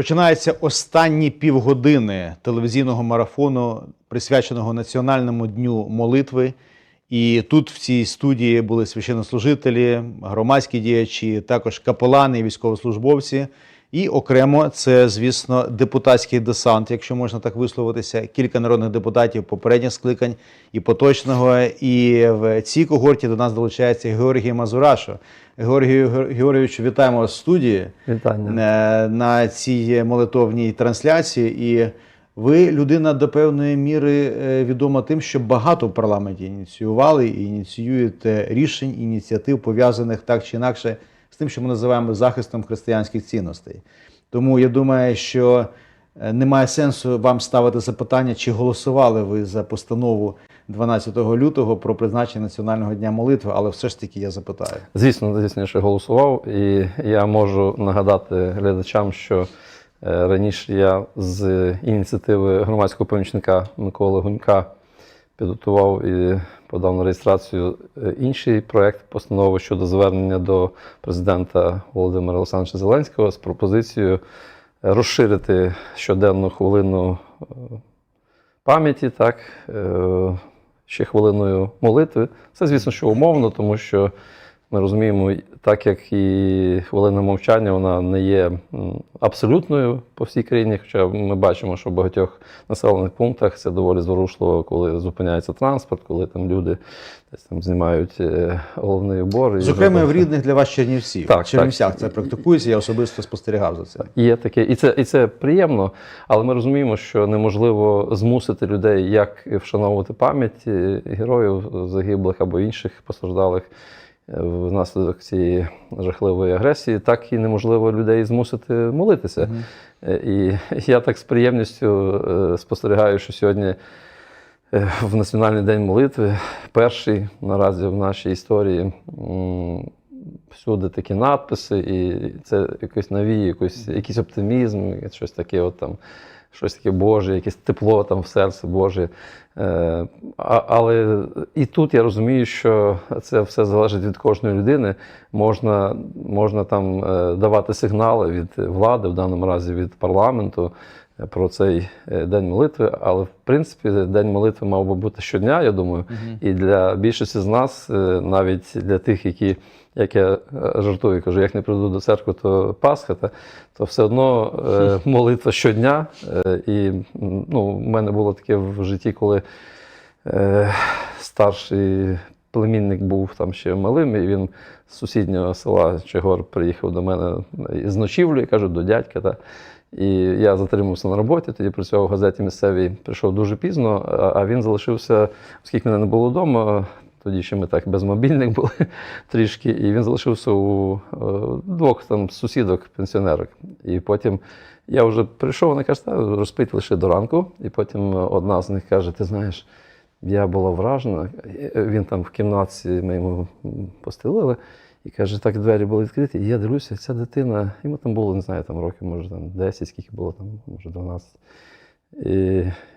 Починаються останні півгодини телевізійного марафону, присвяченого Національному дню молитви. І тут в цій студії були священнослужителі, громадські діячі, також капелани і військовослужбовці. І окремо це, звісно, депутатський десант, якщо можна так висловитися. Кілька народних депутатів попередніх скликань і поточного. І в цій когорті до нас долучається Георгій Мазурашо. Георгію Георгійовичу, вітаємо вас в студії Вітання. е, на цій молитовній трансляції. І ви людина до певної міри е, відома тим, що багато в парламенті ініціювали і ініціюєте рішень, ініціатив, пов'язаних так чи інакше з тим, що ми називаємо захистом християнських цінностей. Тому я думаю, що е, немає сенсу вам ставити запитання, чи голосували ви за постанову 12 лютого про призначення Національного дня молитви, але все ж таки я запитаю. Звісно, звісно, що голосував, і я можу нагадати глядачам, що е, раніше я з ініціативи громадського помічника Миколи Гунька підготував і подав на реєстрацію е, інший проект постанови щодо звернення до президента Володимира Олександровича Зеленського з пропозицією розширити щоденну хвилину е, пам'яті, так, е, ще хвилиною молитви. Це, звісно, що умовно, тому що ми розуміємо, так як і хвилина мовчання, вона не є абсолютною по всій країні. Хоча ми бачимо, що в багатьох населених пунктах це доволі зворушливо, коли зупиняється транспорт, коли там люди десь там знімають е, головний убор. Зокрема, в рідних для вас Чернівців. Так, в Чернівцях це практикується, я особисто спостерігав за цим. Є таке, і це, і це приємно, але ми розуміємо, що неможливо змусити людей як вшановувати пам'ять е, героїв загиблих або інших постраждалих внаслідок цієї жахливої агресії, так і неможливо людей змусити молитися. Е, І я так з приємністю е, спостерігаю, що сьогодні е, в Національний день молитви, перший наразі в нашій історії, всюди такі надписи, і це якийсь, якийсь оптимізм, щось таке, от там, щось таке Боже, якесь тепло там в серці Боже. Е, Але і тут я розумію, що це все залежить від кожної людини. Можна, можна там е, давати сигнали від влади, в даному разі від парламенту про цей е, день молитви. Але в принципі день молитви мав би бути щодня, я думаю. І для більшості з нас, е, навіть для тих, які, як я е, жартую, кажу, як не прийду до церкви, то Пасха, та, то все одно молитва щодня. І ну, в мене було таке в житті, коли старший племінник був там ще малим, і він з сусіднього села Чигор приїхав до мене з ночівлю, кажу, до дядька. Та. І я затримався на роботі, тоді працював в газеті місцевій, прийшов дуже пізно, а- він залишився, оскільки мене не було вдома, тоді ще ми так без мобільних були трішки, і він залишився у е, двох там сусідок, пенсіонерок. І потім я вже прийшов, вони кажуть, «Та, розпить лише до ранку. І потім одна з них каже: Ти знаєш, я була вражена. Він там в кімнаті ми йому постелили. І каже, так двері були відкриті. І я дивлюся, ця дитина, йому там було, не знаю, там років, може, там 10, скільки було, там, може, 12. І,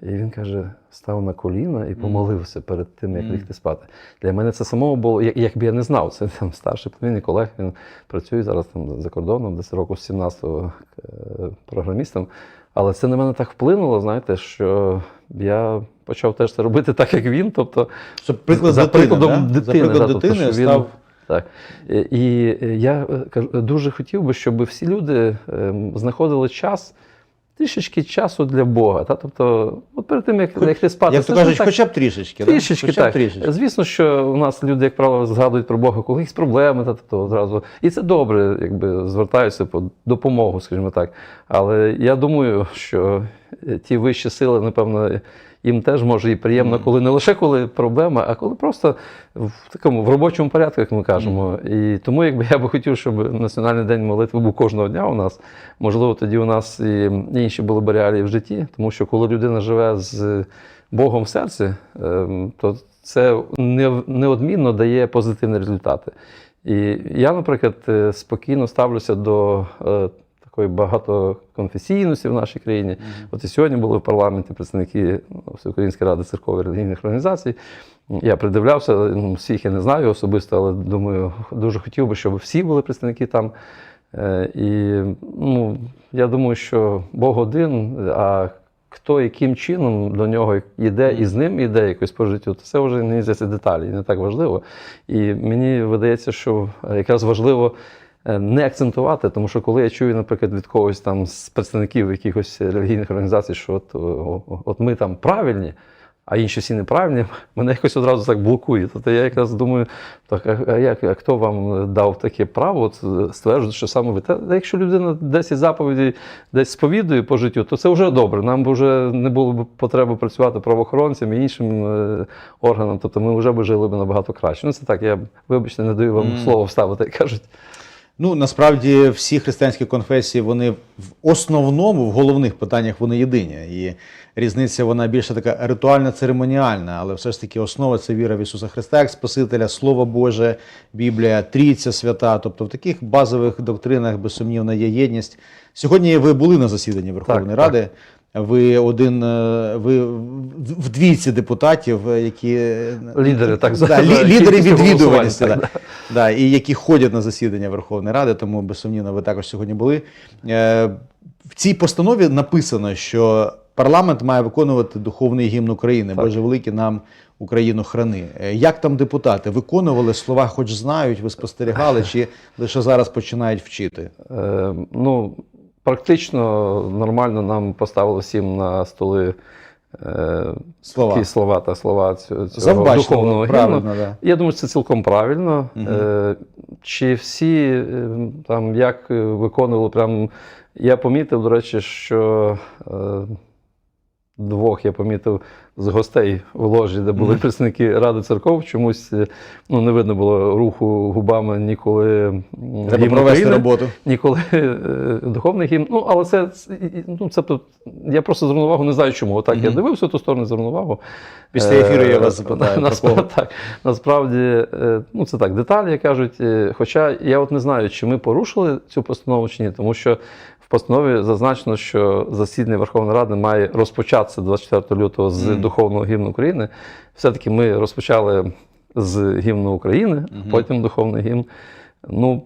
і він каже, став на коліна і помолився перед тим, як Мгм. лягти спати. Для мене це самого було, як- якби я не знав, це там старший племінник Олег, він працює зараз там за кордоном, десь року з 17-го е, програмістом. Але це на мене так вплинуло, знаєте, що я почав теж це робити так, як він. Тобто, Щоб приклад за дитини, прикладом да? дитини, за приклад да, тобто, дитини він- став так. І і я е, дуже хотів би, щоб всі люди ем, знаходили час, трішечки часу для Бога. Та? Тобто, от перед тим, як лягти спати, як то кажуть, так- хоча б трішечки. Трішечки хоча так. трішечки. Звісно, що у нас люди, як правило, згадують про Бога, коли якісь проблеми, та, тобто одразу. І це добре, якби звертаються по допомогу, скажімо так. Але я думаю, що е, ті вищі сили, напевно, їм теж може і приємно, коли не лише коли проблема, а коли просто в такому в робочому порядку, як ми кажемо. І тому, якби я би хотів, щоб Національний день молитви був кожного дня у нас. Можливо, тоді у нас і інші були б реалії в житті, тому що коли людина живе з Богом в серці, ем, то це неодмінно дає позитивні результати. І я, наприклад, е, спокійно ставлюся до е, такої багатоконфесійності в нашій країні. От і сьогодні були в парламенті представники ну, Всеукраїнської ради церкових релігійних організацій. Я придивлявся, ну, всіх я не знаю особисто, але думаю, дуже хотів би, щоб всі були представники там. Е, І ну, я думаю, що Бог один, а хто яким чином до нього йде і з ним йде якось по життю, то це вже мені здається деталі, не так важливо. І мені видається, що якраз важливо не акцентувати, тому що коли я чую, наприклад, від когось там з представників якихось релігійних організацій, що от, от ми там правильні, а інші всі неправильні, мене якось одразу так блокує. Тобто я якраз думаю, так, а, як, а хто вам дав таке право стверджувати, що саме ви? Та якщо людина 10 заповідей десь сповідує по життю, то це вже добре. Нам б вже не було б потреби працювати правоохоронцям і іншим е, органам. Тобто ми вже б жили б набагато краще. Ну це так, я вибачте, не даю вам Мгм. слово вставити, як кажуть. Ну, насправді всі християнські конфесії, вони в основному, в головних питаннях вони єдині. І різниця вона більше така ритуальна, церемоніальна, але все ж таки основа це віра в Ісуса Христа як Спасителя, Слово Боже, Біблія, Трійця свята. Тобто в таких базових доктринах безсумнівна є єдність. Сьогодні ви були на засіданні Верховної Так, Ради. Ви один, е, ви в в двійці депутатів, е, які Лідери, так да, лі- лідери відвідуваності. голосувань, Да. Да, і які ходять на засідання Верховної Ради, тому безсумнівно ви також сьогодні були. Е, В цій постанові написано, що парламент має виконувати духовний гімн України. Так. Боже великий нам Україну храни. Е, Як там депутати виконували слова, хоч знають, ви спостерігали, чи лише зараз починають вчити? Е, ну, практично нормально нам поставили всім на столи е, Слова. такі слова та слова цього, Завбачливо, духовного гімну. да. Я думаю, це цілком правильно. Угу. Е, чи всі е, там як е, виконували, прям я помітив, до речі, що е, двох я помітив з гостей в ложі, де були представники Ради церков, чомусь е, ну, не видно було руху губами ніколи Треба гімн провести України роботу. ніколи е, духовний гімн. Ну, але це, ну, це тут- я просто звернув увагу, не знаю чому. Отак я дивився ту сторону, звернув увагу. Після ефіру я Е, вас запитаю, насправді, так, насправді, е, ну це так, деталі кажуть. е, Хоча я от не знаю, чи ми порушили цю постанову чи ні, тому що в постанові зазначено, що засідання Верховної Ради має розпочатися 24 лютого з Мгм. духовного гімну України. Все-таки ми розпочали з гімну України, Мгм. потім духовний гімн. Ну,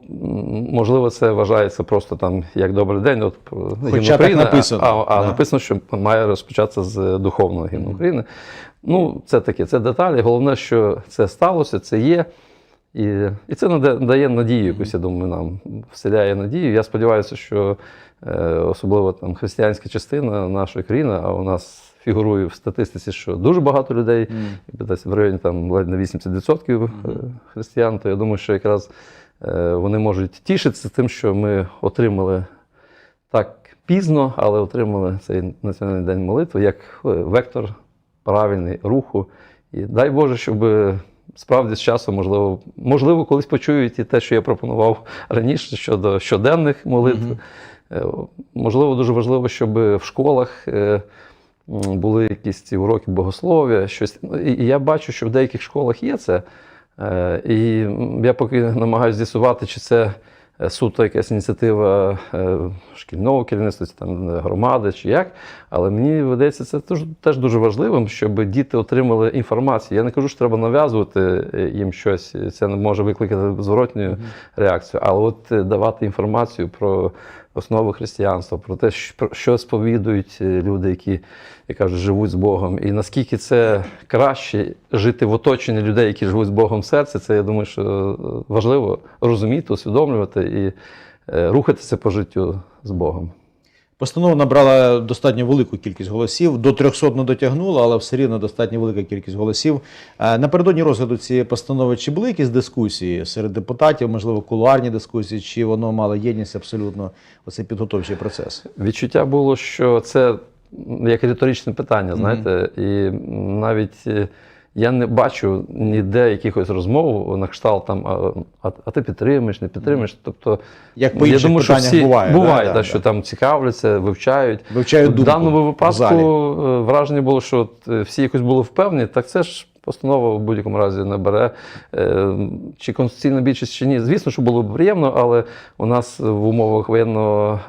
можливо, це вважається просто там як добрий день. От е, Хоча так написано, А, а да. написано, що має розпочатися з духовного гімну. України. Ну, це таке, це деталі. Головне, що це сталося, це є. І, і це наде- дає надію, якусь, я думаю, нам вселяє надію. Я сподіваюся, що особливо там християнська частина нашої країни, а у нас фігурує в статистиці, що дуже багато людей, десь в районі там ледь на 80% е, християн, то я думаю, що якраз е, вони можуть тішитися тим, що ми отримали так пізно, але отримали цей національний день молитви як е, вектор правильний руху. І дай Боже, щоб е, справді з часом, можливо, можливо, колись почують і те, що я пропонував раніше щодо щоденних молитв. Мгм. Е, Можливо, дуже важливо, щоб в школах е, були якісь ці уроки богослов'я, щось. Ну, І я бачу, що в деяких школах є це. Е, І я поки намагаюся з'ясувати, чи це е, суто якась ініціатива е, шкільного керівництва, чи там е, громади, чи як. Але мені видається, це теж, дуже важливим, щоб діти отримали інформацію. Я не кажу, що треба нав'язувати е, їм щось. Це не може викликати зворотню реакцію. Але от е, давати інформацію про основи християнства, про те, що- сповідують е, люди, які, як кажуть, живуть з Богом. І наскільки це краще жити в оточенні людей, які живуть з Богом в серці, це я думаю, що е, важливо розуміти, усвідомлювати і е, рухатися по життю з Богом. Постанова набрала достатньо велику кількість голосів. До 300 не дотягнула, але все рівно достатньо велика кількість голосів. Е, Напередодні розгляду цієї постанови чи були якісь дискусії серед депутатів, можливо, кулуарні дискусії, чи воно мало єдність абсолютно оцей підготовчий процес? Відчуття було, що це як риторичне питання, знаєте, і навіть е, я не бачу ніде якихось розмов на кшталт там, а, а, а ти підтримуєш, не підтримуєш. Тобто, Як по я думаю, що всі буває. буває да, да, да, що да. там цікавляться, вивчають. Вивчають В даному випадку е, враження було, що от, е, всі якось були впевнені, так це ж постанова в будь-якому разі не бере. Е, Чи конституційна більшість, чи ні. Звісно, що було б приємно, але у нас в умовах воєнного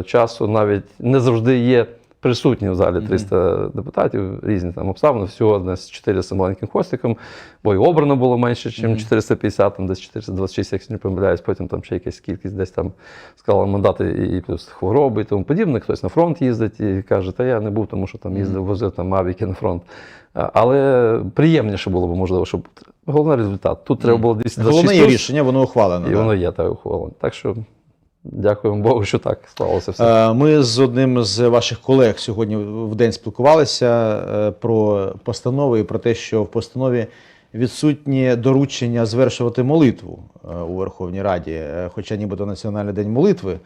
е, часу навіть не завжди є присутні в залі 300 депутатів, різні там обставини, всього десь 400 маленьким хвостиком, бо й обрано було менше, ніж 450, там десь 426, якщо не помиляюсь, потім там ще якась кількість десь там склала мандати і плюс хвороби і тому подібне. Хтось на фронт їздить і каже, та я не був, тому що там їздив, возив там мавіки на фронт. Але приємніше було б, можливо, щоб головний результат. Тут треба було 226 Головне є рішення, воно ухвалено. і да. воно є так ухвалено. Так що дякуємо Богу, що так склалося все. Е, Ми з одним з ваших колег сьогодні в день спілкувалися е, про постанови і про те, що в постанові відсутні доручення звершувати молитву е, у Верховній Раді, хоча нібито Національний день молитви.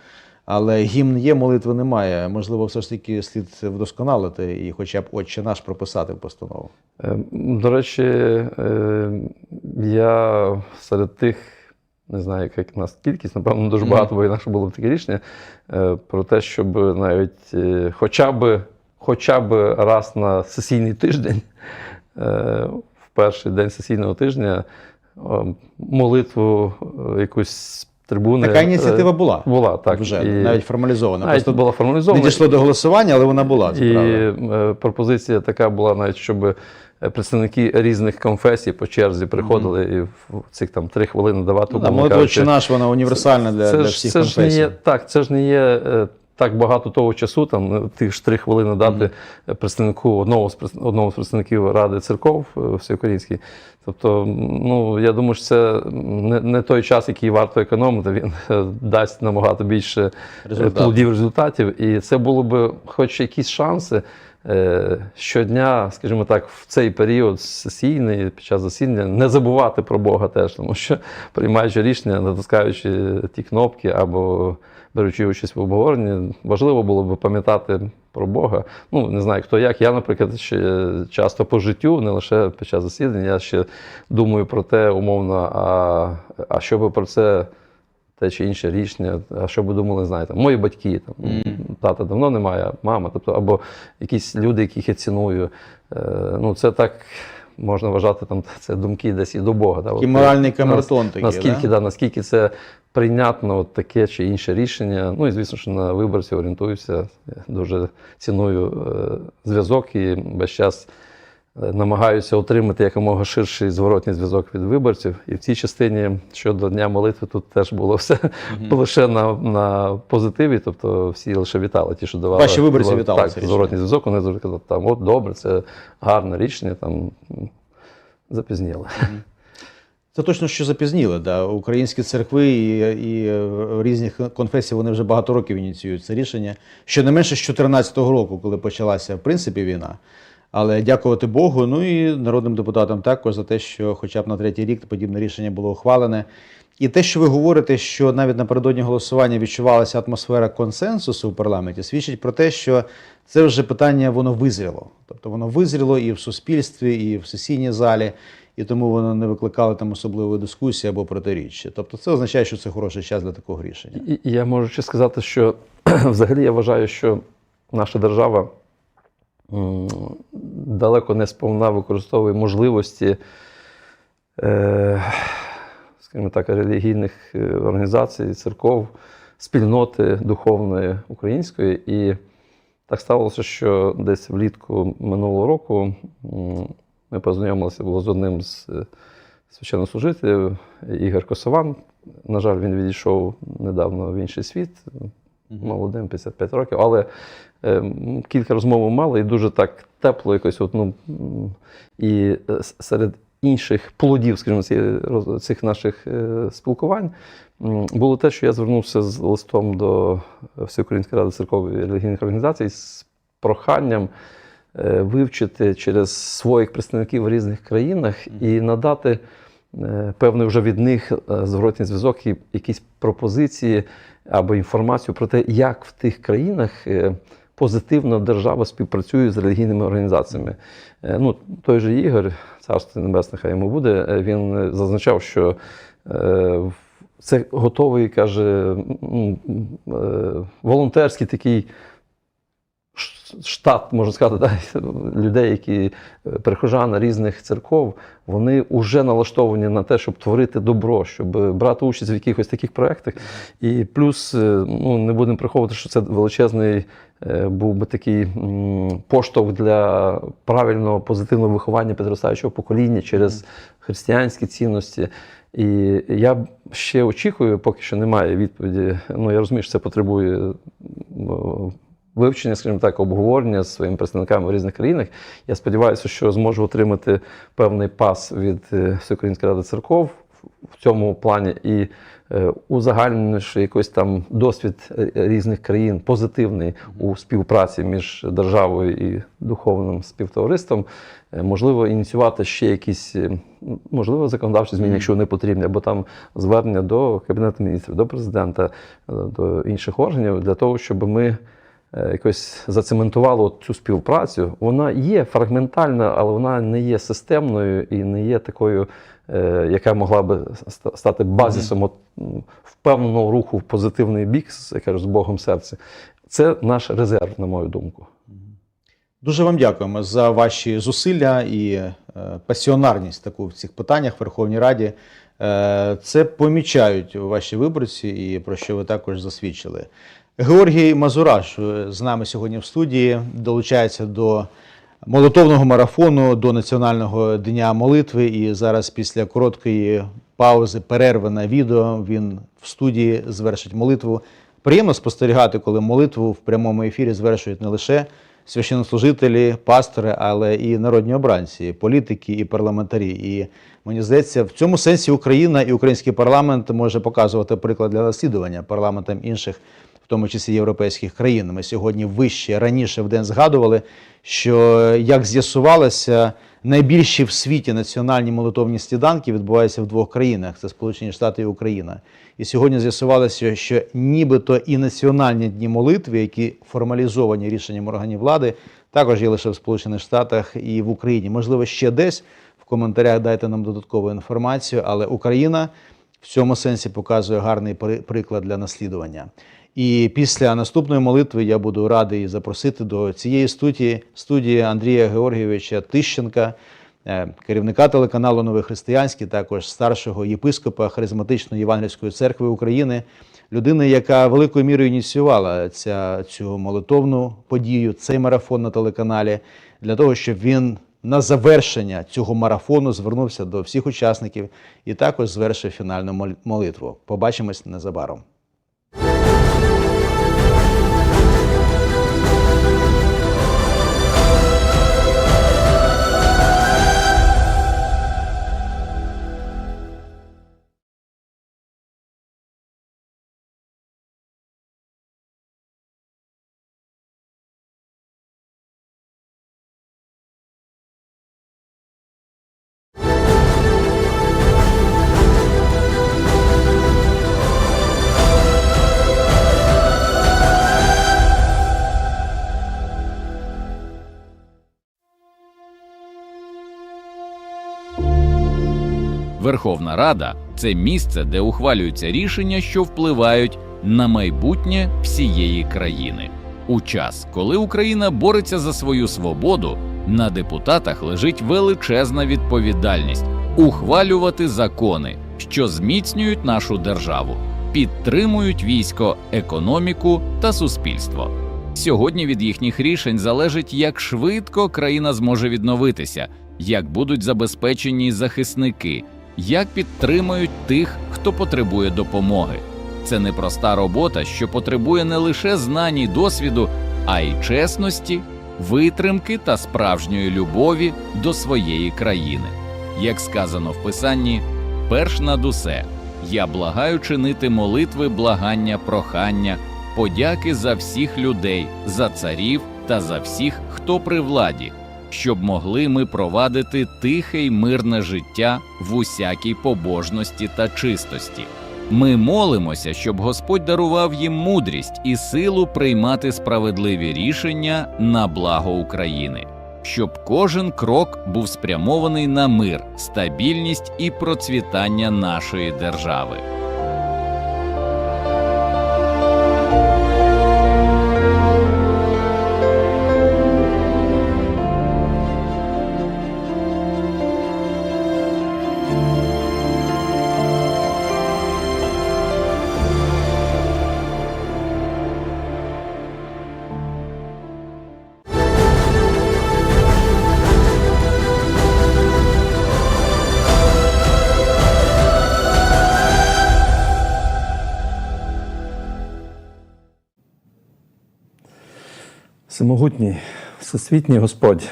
Але гімн є, молитви немає. Можливо, все ж таки слід вдосконалити і хоча б отче наш прописати в постанову. До речі, я серед тих, не знаю, яка в нас кількість, напевно, дуже багато, бо інакше було б таке рішення, е, про те, щоб навіть е, хоча б, хоча б раз на сесійний тиждень, е, в перший день сесійного тижня, молитву якусь трибуни. Така ініціатива була. Була, так. Вже І навіть формалізована. навіть Просто була не дійшло до голосування, але вона була. Це І правда. пропозиція така була навіть, щоб представники різних конфесій по черзі приходили і в цих там три хвилини давати. Ну, умовно кажучи. «Отче наш, вона універсальна для, це для всіх це ж не є так, це ж не є е, так багато того часу, там е, тих ж три хвилини дати представнику одного з одному з представників Ради церков е, всеукраїнській. Тобто, ну я думаю, що це не, не той час, який варто економити. Він е, дасть набагато більше е, Результат. плодів результатів. І це було б хоч якісь шанси. Е, Щодня, скажімо так, в цей період сесійний під час засідання не забувати про Бога теж, тому що приймаючи рішення, натискаючи ті кнопки або беручи участь в обговоренні, важливо було б пам'ятати про Бога. Ну, не знаю, хто як. Я, наприклад, ще часто по життю, не лише під час засідання, я ще думаю про те, умовно, а, а що би про це. Те чи інше рішення, а що би думали, знаєте, мої батьки, там, тата давно немає, мама, тобто, або якісь люди, яких я ціную. Е, ну, це так можна вважати, там, це думки десь і до Бога. Да, Такий От, моральний камертон такий, наскільки, да? да, наскільки це прийнятно от таке чи інше рішення. Ну і звісно, що на виборців орієнтуюся. Я дуже ціную е, зв'язок і весь час намагаюся отримати якомога ширший зворотній зв'язок від виборців. І в цій частині щодо Дня молитви тут теж було все лише на, на позитиві. Тобто всі лише вітали. Ті, що давали Ваші виборці вітали так, це рішення? зворотній зв'язок. Вони завжди казали, там от добре, це гарне рішення. Там запізніли. Це точно, що запізніли. Да. Українські церкви і, і е, різних конфесій вони вже багато років ініціюють це рішення. Щонайменше з 2014 року, коли почалася в принципі війна. Але дякувати Богу, ну і народним депутатам також за те, що хоча б на третій рік подібне рішення було ухвалене. І те, що ви говорите, що навіть напередодні голосування відчувалася атмосфера консенсусу в парламенті, свідчить про те, що це вже питання воно визріло. Тобто воно визріло і в суспільстві, і в сесійній залі, і тому воно не викликало там особливої дискусії або протиріччя. Тобто це означає, що це хороший час для такого рішення. І я можу ще сказати, що взагалі я вважаю, що наша держава далеко не сповна використовує можливості, е, скажімо так, релігійних е, організацій, церков, спільноти духовної української. І так сталося, що десь влітку минулого року ми познайомилися було з одним з е, священнослужителів Ігор Косован. На жаль, він відійшов недавно в інший світ, молодим, 55 років, але е, кілька розмов мали і дуже так тепло якось. От, ну, і е, серед інших плодів, скажімо, цих наших е, спілкувань було те, що я звернувся з листом до Всеукраїнської ради церков релігійних організацій з проханням е, вивчити через своїх представників в різних країнах і надати певний вже від них е, зворотній зв'язок і якісь пропозиції або інформацію про те, як в тих країнах е, позитивно держава співпрацює з релігійними організаціями. Е, Ну, той же Ігор, царство небесне, хай йому буде, е, він е, зазначав, що е, це готовий, каже, е, волонтерський такий штат, можна сказати, да, людей, які е, прихожани різних церков, вони вже налаштовані на те, щоб творити добро, щоб брати участь в якихось таких проєктах. І плюс, е, ну не будемо приховувати, що це величезний е, був би такий поштовх для правильного позитивного виховання підростаючого покоління через християнські цінності. І я ще очікую, поки що немає відповіді. Ну я розумію, що це потребує вивчення, скажімо так, обговорення з своїми представниками в різних країнах. Я сподіваюся, що зможу отримати певний пас від е, Всеукраїнської ради церков в цьому плані і е, узагальнивши якийсь там досвід е, різних країн позитивний у співпраці між державою і духовним співтовариством, можливо, ініціювати ще якісь, можливо, законодавчі зміни, якщо вони потрібні, або там звернення до Кабінету міністрів, до президента, до інших органів для того, щоб ми якось зацементували от цю співпрацю. Вона є фрагментальна, але вона не є системною і не є такою, е, яка могла би стати базисом от, впевненого руху в позитивний бік, я кажу, з Богом в серці. Це наш резерв, на мою думку. Дуже вам дякуємо за ваші зусилля і е, пасіонарність таку в цих питаннях в Верховній Раді. Е, Це помічають ваші виборці, і про що ви також засвідчили. Георгій Мазураш е, з нами сьогодні в студії долучається до молитовного марафону, до Національного дня молитви. І зараз, після короткої паузи, перерви на відео, він в студії звершить молитву. Приємно спостерігати, коли молитву в прямому ефірі звершують не лише священнослужителі, пастори, але і народні обранці, політики і парламентарі. І мені здається, в цьому сенсі Україна і український парламент може показувати приклад для наслідування парламентам інших, в тому числі європейських країн. Ми сьогодні вище раніше в день згадували, що як з'ясувалося, найбільші в світі національні молитовні сніданки відбуваються в двох країнах: це Сполучені Штати і Україна. І сьогодні з'ясувалося, що нібито і національні дні молитви, які формалізовані рішенням органів влади, також є лише в Сполучених Штатах і в Україні. Можливо, ще десь в коментарях дайте нам додаткову інформацію, але Україна в цьому сенсі показує гарний приклад для наслідування. І після наступної молитви я буду радий запросити до цієї студії студії Андрія Георгійовича Тищенка, е, керівника телеканалу Новий Християнський, також старшого єпископа Харизматичної Євангельської церкви України, людини, яка великою мірою ініціювала ця, цю молитовну подію, цей марафон на телеканалі, для того, щоб він на завершення цього марафону звернувся до всіх учасників і також звершив фінальну молитву. Побачимось незабаром. Верховна Рада це місце, де ухвалюються рішення, що впливають на майбутнє всієї країни. У час, коли Україна бореться за свою свободу, на депутатах лежить величезна відповідальність ухвалювати закони, що зміцнюють нашу державу, підтримують військо, економіку та суспільство. Сьогодні від їхніх рішень залежить, як швидко країна зможе відновитися, як будуть забезпечені захисники, як підтримують тих, хто потребує допомоги. Це непроста робота, що потребує не лише знань і досвіду, а й чесності, витримки та справжньої любові до своєї країни. Як сказано в писанні, перш над усе я благаю чинити молитви, благання, прохання, подяки за всіх людей, за царів та за всіх, хто при владі, щоб могли ми провадити тихе й мирне життя в усякій побожності та чистості. Ми молимося, щоб Господь дарував їм мудрість і силу приймати справедливі рішення на благо України, щоб кожен крок був спрямований на мир, стабільність і процвітання нашої держави. Всемогутній, всесвітній Господь,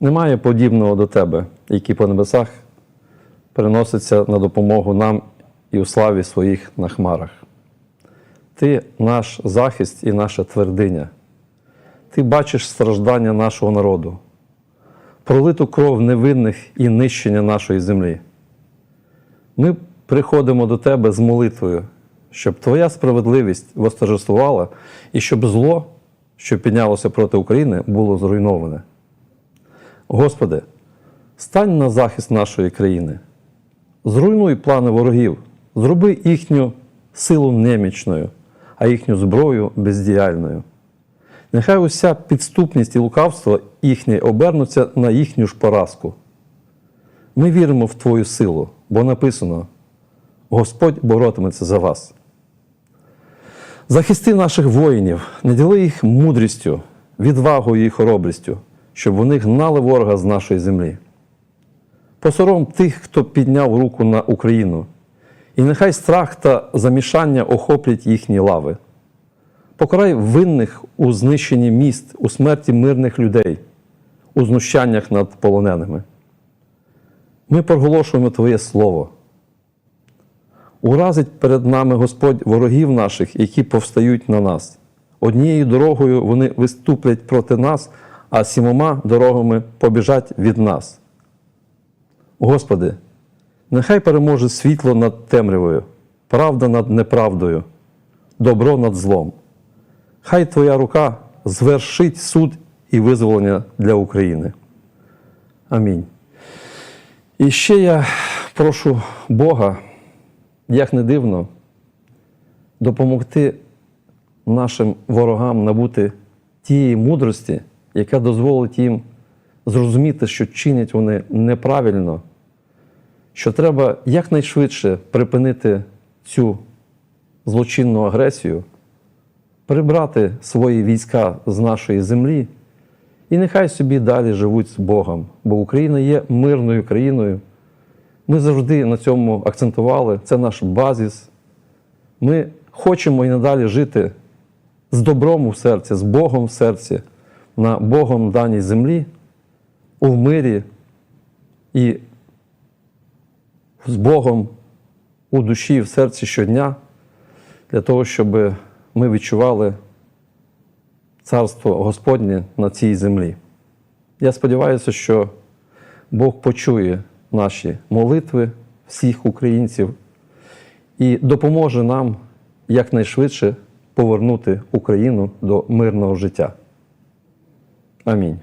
немає подібного до Тебе, який по небесах переноситься на допомогу нам і у славі своїх на хмарах. Ти наш захист і наша твердиня. Ти бачиш страждання нашого народу, пролиту кров невинних і нищення нашої землі. Ми приходимо до Тебе з молитвою, щоб Твоя справедливість восторжествувала і щоб зло, що піднялося проти України, було зруйноване. Господи, стань на захист нашої країни, зруйнуй плани ворогів, зроби їхню силу немічною, а їхню зброю бездіяльною. Нехай уся підступність і лукавство їхнє обернуться на їхню ж поразку. Ми віримо в Твою силу, бо написано: Господь боротиметься за вас. Захисти наших воїнів, не діли їх мудрістю, відвагою і хоробрістю, щоб вони гнали ворога з нашої землі. Посором тих, хто підняв руку на Україну, і нехай страх та замішання охоплять їхні лави. Покарай винних у знищенні міст, у смерті мирних людей, у знущаннях над полоненими. Ми проголошуємо Твоє Слово. Уразить перед нами Господь ворогів наших, які повстають на нас. Однією дорогою вони виступлять проти нас, а сімома дорогами побіжать від нас. Господи, нехай переможе світло над темрявою, правда над неправдою, добро над злом. Хай Твоя рука звершить суд і визволення для України. Амінь. І ще я прошу Бога, як не дивно, допомогти нашим ворогам набути тієї мудрості, яка дозволить їм зрозуміти, що чинять вони неправильно, що треба якнайшвидше припинити цю злочинну агресію, прибрати свої війська з нашої землі, і нехай собі далі живуть з Богом, бо Україна є мирною країною. Ми завжди на цьому акцентували, це наш базіс. Ми хочемо і надалі жити з добром у серці, з Богом в серці, на Богом даній землі, у мирі і з Богом у душі, і в серці щодня, для того, щоб ми відчували царство Господнє на цій землі. Я сподіваюся, що Бог почує наші молитви всіх українців і допоможе нам якнайшвидше повернути Україну до мирного життя. Амінь.